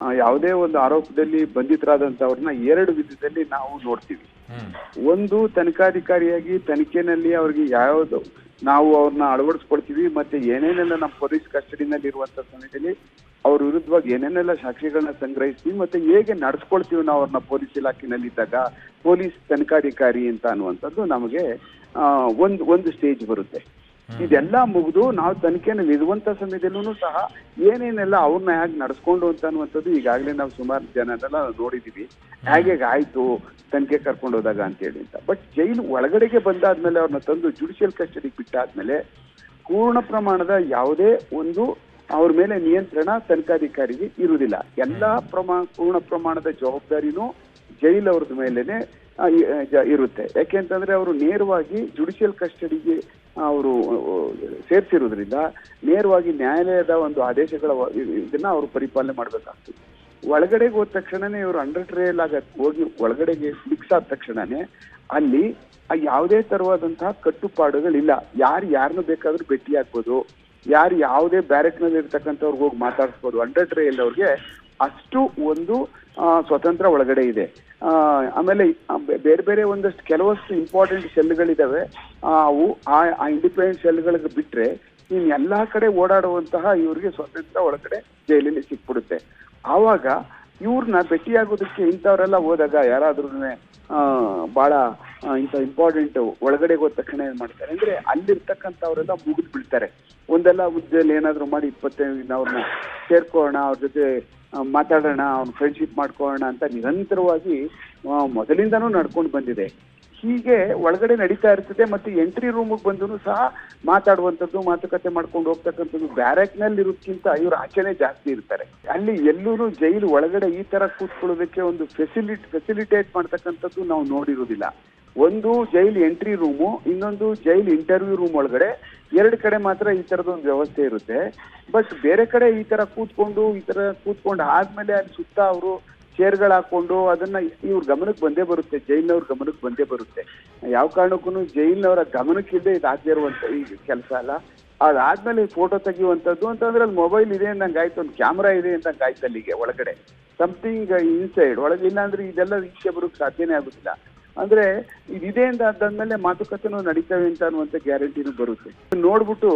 ಯಾವುದೇ ಒಂದು ಆರೋಪದಲ್ಲಿ ಬಂಧಿತರಾದಂತವ್ರನ್ನ ಎರಡು ವಿಧದಲ್ಲಿ ನಾವು ನೋಡ್ತೀವಿ. ಒಂದು ತನಿಖಾಧಿಕಾರಿಯಾಗಿ ತನಿಖೆನಲ್ಲಿ ಅವ್ರಿಗೆ ಯಾವ್ದು ನಾವು ಅವ್ರನ್ನ ಅಳವಡಿಸ್ಕೊಳ್ತೀವಿ ಮತ್ತೆ ಏನೇನೆಲ್ಲ ನಮ್ಮ ಪೊಲೀಸ್ ಕಸ್ಟಡಿನಲ್ಲಿ ಇರುವಂತ ಸಮಯದಲ್ಲಿ ಅವ್ರ ವಿರುದ್ಧವಾಗಿ ಏನೇನೆಲ್ಲ ಸಾಕ್ಷಿಗಳನ್ನ ಸಂಗ್ರಹಿಸ್ತೀವಿ ಮತ್ತೆ ಹೇಗೆ ನಡ್ಸ್ಕೊಳ್ತೀವಿ ನಾವು ಅವ್ರನ್ನ ಪೊಲೀಸ್ ಇಲಾಖೆನಲ್ಲಿ ಇದ್ದಾಗ ಪೊಲೀಸ್ ತನಿಖಾಧಿಕಾರಿ ಅಂತ ಅನ್ನುವಂಥದ್ದು ನಮಗೆ ಒಂದು ಒಂದು ಸ್ಟೇಜ್ ಬರುತ್ತೆ. ಇದೆಲ್ಲ ಮುಗಿದು ನಾವು ತನಿಖೆಯನ್ನು ಇರುವಂತ ಸಮಯದಲ್ಲೂ ಸಹ ಏನೇನೆಲ್ಲ ಅವ್ರನ್ನ ಹೇಗೆ ನಡೆಸ್ಕೊಂಡು ಅಂತ ಅನ್ನುವಂಥದ್ದು ಈಗಾಗಲೇ ನಾವು ಸುಮಾರು ಜನರೆಲ್ಲ ನೋಡಿದೀವಿ. ಹೇಗೆ ಆಯ್ತು ತನಿಖೆ ಕರ್ಕೊಂಡು ಹೋದಾಗ ಅಂತೇಳಿ ಅಂತ. ಬಟ್ ಜೈಲು ಒಳಗಡೆಗೆ ಬಂದಾದ್ಮೇಲೆ ಅವ್ರನ್ನ ತಂದು ಜುಡಿಷಿಯಲ್ ಕಸ್ಟಡಿಗೆ ಬಿಟ್ಟಾದ್ಮೇಲೆ ಪೂರ್ಣ ಪ್ರಮಾಣದ ಯಾವುದೇ ಒಂದು ಅವ್ರ ಮೇಲೆ ನಿಯಂತ್ರಣ ತನಿಖಾಧಿಕಾರಿಗೆ ಇರುವುದಿಲ್ಲ. ಎಲ್ಲ ಪ್ರಮಾಣ ಪೂರ್ಣ ಪ್ರಮಾಣದ ಜವಾಬ್ದಾರಿನೂ ಜೈಲ್ ಅವ್ರದ ಮೇಲೆನೆ ಇರುತ್ತೆ. ಯಾಕೆಂತಂದ್ರೆ ಅವರು ನೇರವಾಗಿ ಜುಡಿಷಿಯಲ್ ಕಸ್ಟಡಿಗೆ ಅವರು ಸೇರಿಸಿರೋದ್ರಿಂದ ನೇರವಾಗಿ ನ್ಯಾಯಾಲಯದ ಒಂದು ಆದೇಶಗಳ ಇದನ್ನ ಅವರು ಪರಿಪಾಲನೆ ಮಾಡಬೇಕಾಗ್ತದೆ. ಒಳಗಡೆಗೆ ಹೋದ ತಕ್ಷಣನೇ ಇವರು ಅಂಡರ್ ಟ್ರೇಲ್ ಆಗ ಹೋಗಿ ಒಳಗಡೆಗೆ ಫಿಕ್ಸ್ ಆದ ತಕ್ಷಣನೇ ಅಲ್ಲಿ ಯಾವುದೇ ತರವಾದಂತಹ ಕಟ್ಟುಪಾಡುಗಳಿಲ್ಲ. ಯಾರು ಯಾರನ್ನು ಬೇಕಾದ್ರೂ ಭೇಟಿ ಹಾಕ್ಬೋದು ಯಾರು ಯಾವುದೇ ಬ್ಯಾರೆಕ್ನಲ್ಲಿ ಇರ್ತಕ್ಕಂಥವ್ರಿಗೆ ಹೋಗಿ ಮಾತಾಡಿಸ್ಬೋದು. ಅಂಡರ್ ಟ್ರೇಲ್ ಅವ್ರಿಗೆ ಅಷ್ಟು ಒಂದು ಸ್ವತಂತ್ರ ಒಳಗಡೆ ಇದೆ. ಆಮೇಲೆ ಬೇರೆ ಬೇರೆ ಒಂದಷ್ಟು ಕೆಲವಷ್ಟು ಇಂಪಾರ್ಟೆಂಟ್ ಸೆಲ್ಗಳಿದ್ದಾವೆ ಅವು, ಆ ಇಂಡಿಪೆಂಡೆಂಟ್ ಸೆಲ್ಗಳಿಗೆ ಬಿಟ್ಟರೆ ಇನ್ ಎಲ್ಲಾ ಕಡೆ ಓಡಾಡುವಂತಹ ಇವರಿಗೆ ಸ್ವಾತಂತ್ರ್ಯ ಒಳಗಡೆ ಜೈಲಲ್ಲಿ ಸಿಕ್ಬಿಡುತ್ತೆ. ಆವಾಗ ಇವ್ರನ್ನ ಭೇಟಿಯಾಗೋದಕ್ಕೆ ಇಂಥವರೆಲ್ಲ ಹೋದಾಗ ಯಾರಾದ್ರೂ ಬಹಳ ಇಂಥ ಇಂಪಾರ್ಟೆಂಟ್ ಒಳಗಡೆ ಹೋದ ತಕ್ಷಣ ಏನ್ ಮಾಡ್ತಾರೆ ಅಂದ್ರೆ ಅಲ್ಲಿರ್ತಕ್ಕಂಥವರೆಲ್ಲ ಮುಗಿದು ಬಿಡ್ತಾರೆ. ಒಂದೆಲ್ಲ ಹುದ್ದೆಯಲ್ಲಿ ಏನಾದ್ರು ಮಾಡಿ ಇಪ್ಪತ್ತೈದು ಅವ್ರನ್ನ ಸೇರ್ಕೊಳ್ಳೋಣ, ಅವ್ರ ಜೊತೆ ಮಾತಾಡೋಣ, ಅವ್ನ ಫ್ರೆಂಡ್ಶಿಪ್ ಮಾಡ್ಕೊಳ್ಳೋಣ ಅಂತ ನಿರಂತರವಾಗಿ ಮೊದಲಿಂದನೂ ನಡ್ಕೊಂಡು ಬಂದಿದೆ. ಹೀಗೆ ಒಳಗಡೆ ನಡೀತಾ ಇರ್ತದೆ ಮತ್ತೆ ಎಂಟ್ರಿ ರೂಮಿಗೆ ಬಂದ್ರು ಸಹ ಮಾತಾಡುವಂಥದ್ದು, ಮಾತುಕತೆ ಮಾಡ್ಕೊಂಡು ಹೋಗ್ತಕ್ಕಂಥದ್ದು ಬ್ಯಾರಕ್ನಲ್ಲಿ ಇರೋದ್ಕಿಂತ ಇವರು ಆಚೆನೆ ಜಾಸ್ತಿ ಇರ್ತಾರೆ. ಅಲ್ಲಿ ಎಲ್ಲೂ ಜೈಲು ಒಳಗಡೆ ಈ ತರ ಕೂತ್ಕೊಳ್ಳೋದಕ್ಕೆ ಒಂದು ಫೆಸಿಲಿಟ್ ಫೆಸಿಲಿಟೇಟ್ ಮಾಡ್ತಕ್ಕಂಥದ್ದು ನಾವು ನೋಡಿರೋದಿಲ್ಲ. ಒಂದು ಜೈಲ್ ಎಂಟ್ರಿ ರೂಮು ಇನ್ನೊಂದು ಜೈಲ್ ಇಂಟರ್ವ್ಯೂ ರೂಮ್ ಒಳಗಡೆ ಎರಡು ಕಡೆ ಮಾತ್ರ ಈ ತರದ ಒಂದು ವ್ಯವಸ್ಥೆ ಇರುತ್ತೆ. ಬಟ್ ಬೇರೆ ಕಡೆ ಈ ತರ ಕೂತ್ಕೊಂಡು, ಈ ತರ ಕೂತ್ಕೊಂಡು ಆದ್ಮೇಲೆ ಅಲ್ಲಿ ಸುತ್ತ ಅವರು ಚೇರ್ಗಳು ಹಾಕೊಂಡು ಅದನ್ನ ಇವ್ರ ಗಮನಕ್ಕೆ ಬಂದೇ ಬರುತ್ತೆ, ಜೈಲಿನವ್ರ ಗಮನಕ್ಕೆ ಬಂದೇ ಬರುತ್ತೆ. ಯಾವ ಕಾರಣಕ್ಕೂ ಜೈಲಿನವರ ಗಮನಕ್ಕಿದ್ದೇ ಇದಾಗದೇ ಇರುವಂತ ಈ ಕೆಲಸ ಅಲ್ಲ. ಅದಾದ್ಮೇಲೆ ಫೋಟೋ ತೆಗೆಯುವಂಥದ್ದು ಅಂತಂದ್ರೆ ಅಲ್ಲಿ ಮೊಬೈಲ್ ಇದೆ ಅಂದಂಗೆ ಆಯ್ತು ಒಂದು ಕ್ಯಾಮ್ರಾ ಇದೆ ಅಂದಂಗೆ ಆಯ್ತು ಅಲ್ಲಿಗೆ ಒಳಗಡೆ. ಸಮಥಿಂಗ್ ಇನ್ಸೈಡ್ ಒಳಗೆ ಇಲ್ಲಾಂದ್ರೆ ಇದೆಲ್ಲ ವೀಕ್ಷೆ ಬರೋಕ್ ಸಾಧ್ಯನೇ ಆಗುದಿಲ್ಲ. ಅಂದ್ರೆ ಇದಿದೆ ಅಂತ ಅದಾದ್ಮೇಲೆ ಮಾತುಕತೆನೂ ನಡೀತವೆ ಅಂತ ಅನ್ನುವಂಥ ಗ್ಯಾರಂಟಿನೂ ಬರುತ್ತೆ. ನೋಡ್ಬಿಟ್ಟು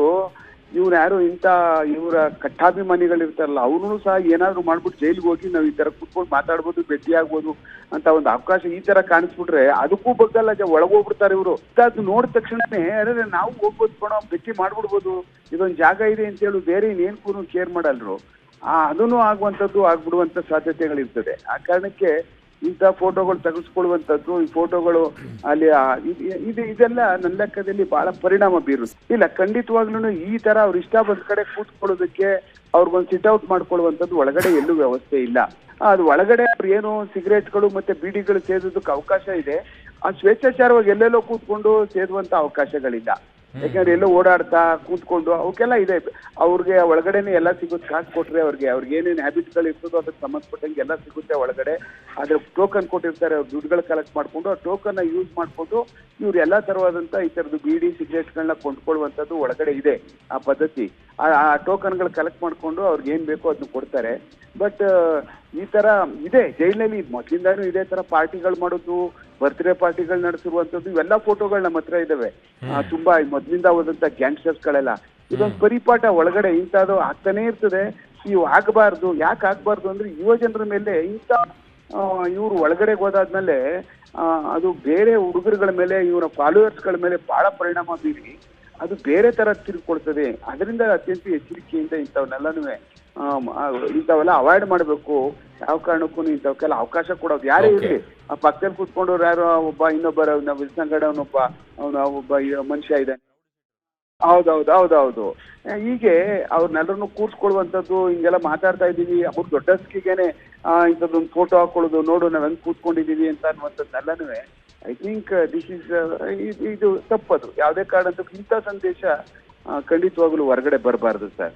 ಇವ್ರು ಯಾರು ಇಂಥ ಇವರ ಕಟ್ಟಾಭಿಮಾನಿಗಳಿರ್ತಾರಲ್ಲ ಅವ್ರು ಸಹ ಏನಾದ್ರು ಮಾಡ್ಬಿಟ್ಟು ಜೈಲಿಗೆ ಹೋಗಿ ನಾವು ಈ ತರ ಕುತ್ಕೊಂಡು ಮಾತಾಡ್ಬೋದು ಭೇಟಿ ಆಗ್ಬೋದು ಅಂತ ಒಂದು ಅವಕಾಶ ಈ ತರ ಕಾಣಿಸ್ಬಿಟ್ರೆ ಅದಕ್ಕೂ ಬಗ್ಗಲ್ಲ ಒಳಗೋಗ್ಬಿಡ್ತಾರೆ ಇವರು. ಅದು ನೋಡಿದ ತಕ್ಷಣನೇ, ಅರೆ ನಾವು ಹೋಗ್ಬೋದು ಕಣೋ ಭೇಟಿ ಮಾಡ್ಬಿಡ್ಬೋದು, ಇದೊಂದು ಜಾಗ ಇದೆ ಅಂತ ಹೇಳಿ, ಬೇರೆ ಇನ್ನೇನ್ಕೂ ಕೇರ್ ಮಾಡಲ್ರು. ಆ ಅದನ್ನು ಆಗುವಂಥದ್ದು ಆಗ್ಬಿಡುವಂತ ಸಾಧ್ಯತೆಗಳಿರ್ತದೆ. ಆ ಕಾರಣಕ್ಕೆ ಇಂಥ ಫೋಟೋಗಳು ತೆಗೆಸ್ಕೊಳ್ಳುವಂಥದ್ದು, ಈ ಫೋಟೋಗಳು ಅಲ್ಲಿ ಇದ್- ಇದು, ಇದೆಲ್ಲ ನನ್ನ ಲೆಕ್ಕದಲ್ಲಿ ಬಹಳ ಪರಿಣಾಮ ಬೀರುತ್ತೆ. ಇಲ್ಲ ಖಂಡಿತವಾಗ್ಲೂ ಈ ತರ ಅವ್ರ ಇಷ್ಟ ಬಂದ ಕಡೆ ಕೂತ್ಕೊಳ್ಳೋದಕ್ಕೆ ಅವ್ರಿಗೊಂದು ಸಿಟ್ ಔಟ್ ಮಾಡ್ಕೊಳ್ಳುವಂಥದ್ದು ಒಳಗಡೆ ಎಲ್ಲೂ ವ್ಯವಸ್ಥೆ ಇಲ್ಲ. ಅದು ಒಳಗಡೆ ಅವ್ರು ಏನು ಸಿಗರೇಟ್ಗಳು ಮತ್ತೆ ಬೀಡಿಗಳು ಸೇದೋದಕ್ಕೆ ಅವಕಾಶ ಇದೆ. ಆ ಸ್ವೇಚ್ಛಾಚಾರವಾಗಿ ಎಲ್ಲೆಲ್ಲೋ ಕೂತ್ಕೊಂಡು ಸೇದುವಂತ ಅವಕಾಶಗಳಿಲ್ಲ. ಯಾಕಂದ್ರೆ ಎಲ್ಲೋ ಓಡಾಡ್ತಾ ಕೂತ್ಕೊಂಡು ಅವಕ್ಕೆಲ್ಲ ಇದೆ. ಅವ್ರಿಗೆ ಒಳಗಡೆನೆ ಎಲ್ಲ ಸಿಗುತ್ತೆ. ಕಾಸು ಕೊಟ್ರೆ ಅವ್ರಿಗೆ. ಅವ್ರಿಗೆ ಏನೇನು ಹ್ಯಾಬಿಟ್ಗಳು ಇರ್ತದೋ ಅದಕ್ಕೆ ಸಂಬಂಧಪಟ್ಟಂಗೆ ಎಲ್ಲ ಸಿಗುತ್ತೆ ಒಳಗಡೆ. ಅದ್ರ ಟೋಕನ್ ಕೊಟ್ಟಿರ್ತಾರೆ, ಅವ್ರು ದುಡ್ಡುಗಳು ಕಲೆಕ್ಟ್ ಮಾಡ್ಕೊಂಡು ಆ ಟೋಕನ್ ಯೂಸ್ ಮಾಡಿಕೊಂಡು ಇವ್ರು ಎಲ್ಲಾ ತರವಾದಂತ ಈ ತರದ್ದು ಬಿಡಿ ಸಿಗರೇಟ್ಗಳನ್ನ ಕೊಂಡ್ಕೊಳ್ಳುವಂಥದ್ದು ಒಳಗಡೆ ಇದೆ ಆ ಪದ್ಧತಿ. ಆ ಆ ಟೋಕನ್ಗಳು ಕಲೆಕ್ಟ್ ಮಾಡಿಕೊಂಡು ಅವ್ರಿಗೆ ಏನ್ ಬೇಕೋ ಅದನ್ನ ಕೊಡ್ತಾರೆ. ಬಟ್ ಈ ತರ ಇದೆ ಜೈಲಿನಲ್ಲಿ ಮೊದಲಿಂದಾನು ಇದೇ ತರ ಪಾರ್ಟಿಗಳು ಮಾಡೋದು ಬರ್ತ್ಡೇ ಪಾರ್ಟಿಗಳು ನಡೆಸಿರುವಂತದ್ದು ಇವೆಲ್ಲ ಫೋಟೋಗಳು ನಮ್ಮ ಹತ್ರ ಇದಾವೆ. ತುಂಬಾ ಮೊದ್ಲಿಂದ ಹೋದಂತ ಗ್ಯಾಂಗ್ಸ್ಟರ್ಸ್ಗಳೆಲ್ಲ ಇದೊಂದು ಪರಿಪಾಠ ಒಳಗಡೆ ಇಂಥದ್ದು ಆಗ್ತಾನೆ ಇರ್ತದೆ. ಇವು ಆಗಬಾರ್ದು ಯಾಕೆ ಆಗ್ಬಾರ್ದು ಅಂದ್ರೆ ಯುವ ಜನರ ಮೇಲೆ ಇಂಥ ಇವರು ಒಳಗಡೆ ಹೋದಾದ್ಮೇಲೆ ಆ, ಅದು ಬೇರೆ ಹುಡುಗರುಗಳ ಮೇಲೆ ಇವರ ಫಾಲೋವರ್ಸ್ಗಳ ಮೇಲೆ ಬಹಳ ಪರಿಣಾಮ ಬೀರಿ ಅದು ಬೇರೆ ತರ ತಿರುಗಿಕೊಳ್ತದೆ. ಅದರಿಂದ ಅತ್ಯಂತ ಎಚ್ಚರಿಕೆಯಿಂದ ಇಂಥವನ್ನೆಲ್ಲನೂ ಇಂಥವೆಲ್ಲ ಅವಾಯ್ಡ್ ಮಾಡಬೇಕು. ಯಾವ ಕಾರಣಕ್ಕೂ ಇಂಥವಕ್ಕೆಲ್ಲ ಅವಕಾಶ ಕೊಡೋದು. ಯಾರೇ. ಇರಲಿ. ಆ ಪಕ್ಕದಲ್ಲಿ ಕೂತ್ಕೊಂಡವ್ರು ಯಾರು ಒಬ್ಬ ಇನ್ನೊಬ್ಬರ ಸಂಗಡ ಅವನೊಬ್ಬ ಅವನ ಒಬ್ಬ ಮನುಷ್ಯ ಇದ್ದಾನೆ. ಹೌದೌದು ಹೌದೌದು. ಹೀಗೆ ಅವ್ರನ್ನೆಲ್ಲರನ್ನು ಕೂರ್ಸ್ಕೊಳ್ಳುವಂಥದ್ದು ಹಿಂಗೆಲ್ಲ ಮಾತಾಡ್ತಾ ಇದ್ದೀವಿ. ಅವ್ರ ದೊಡ್ಡ ದೊಡ್ಡಸ್ಕಿಗೆನೆ ಇಂಥದ್ದೊಂದು ಫೋಟೋ ಹಾಕೊಳ್ಳೋದು ನೋಡು ನಾವು ಹೆಂಗೆ ಕೂತ್ಕೊಂಡಿದ್ದೀವಿ ಅಂತ ಅನ್ನುವಂಥದ್ದೆಲ್ಲನೂ ಐ ಥಿಂಕ್ ದಿಸ್ ಇಸ್ ಇದು ತಪ್ಪದು. ಯಾವುದೇ ಕಾರಣಕ್ಕೂ ಇಂಥ ಸಂದೇಶ ಖಂಡಿತವಾಗ್ಲೂ ಹೊರಗಡೆ ಬರಬಾರ್ದು ಸರ್.